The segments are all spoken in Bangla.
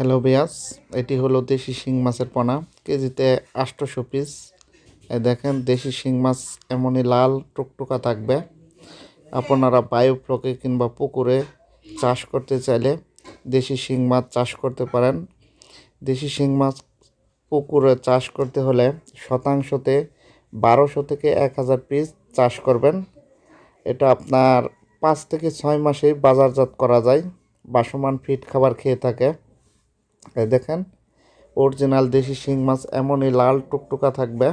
হ্যালো বিয়াস, এটি হলো দেশি শিং মাছের পোনা, কেজিতে আটশোশো পিস। দেখেন, দেশি শিং মাছ এমনই লাল, টুকটুকা থাকবে। আপনারা বায়োফ্লকে কিংবা পুকুরে চাষ করতে চাইলে দেশি শিং মাছ চাষ করতে পারেন। দেশি শিং মাছ পুকুরে চাষ করতে হলে শতাংশতে বারোশো থেকে এক হাজার পিস চাষ করবেন। এটা আপনার পাঁচ থেকে ছয় মাসেই বাজারজাত করা যায়, বাসমান ফিট খাবার খেয়ে থাকে। এই দেখেন অরিজিনাল দেশি শিং মাছ এমনই লাল টুকটুকা থাকবে।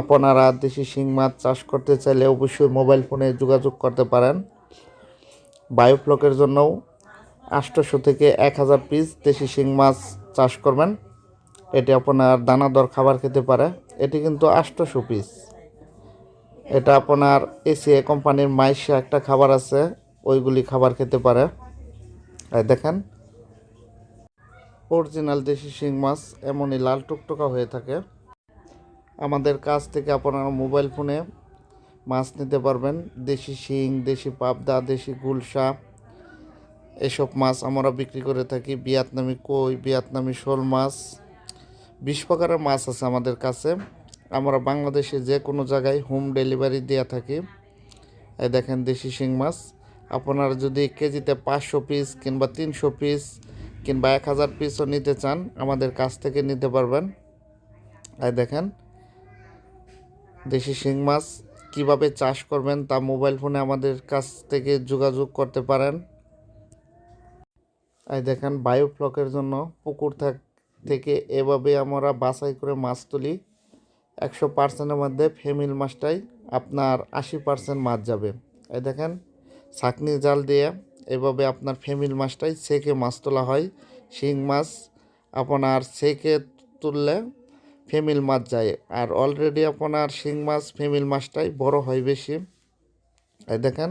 আপনারা দেশি শিং মাছ চাষ করতে চাইলে অবশ্যই মোবাইল ফোনে যোগাযোগ করতে পারেন। বায়োফ্লকের জন্যও আটশোশো থেকে এক হাজার পিস দেশি শিং মাছ চাষ করবেন। এটি আপনার দানাদর খাবার খেতে পারে। এটি কিন্তু আটশোশো পিস এটা আপনার এসিআই কোম্পানির মাইশা একটা খাবার আছে, ওইগুলি খাবার খেতে পারে। দেখেন অরিজিনাল দেশি শিং মাছ, এমনই লাল টুকটুকা হয়ে থাকে। আমাদের কাছ থেকে আপনারা মোবাইল ফোনে মাছ নিতে পারবেন। দেশি শিং, দেশি পাবদা, দেশি গুলশা, এসব মাছ আমরা বিক্রি করে থাকি। ভিয়েতনামি কই, ভিয়েতনামি শোল মাছ, বিশ প্রকারের মাছ আছে আমাদের কাছে। আমরা বাংলাদেশে যে কোনো জায়গায় হোম ডেলিভারি দিয়ে থাকি। এই দেখেন দেশি শিং মাছ। আপনারা যদি কেজিতে পাঁচশো পিস কিংবা তিনশো পিস কিংবা এক হাজার পিসও নিতে চান, আমাদের কাছ থেকে নিতে পারবেন। এই দেখেন, দেশি শিং মাছ কীভাবে চাষ করবেন তা মোবাইল ফোনে আমাদের কাছ থেকে যোগাযোগ করতে পারেন। এই দেখেন বায়োফ্লকের জন্য পুকুর থাক- থেকে এভাবে আমরা বাছাই করে মাছ তুলি। একশো পার্সেন্টের মধ্যে ফেমিল মাছটাই আপনার আশি পার্সেন্ট মাছ যাবে। এই দেখেন, ছাকনি জাল দিয়ে এভাবে আপনার ফেমিল মাছটাই সেকে মাছ তোলা হয়। শিং মাছ আপনার সেকে তুললে ফেমিল মাছ যায়। আর অলরেডি আপনার শিং মাছ ফেমিল মাছটাই বড় হয় বেশি। এই দেখেন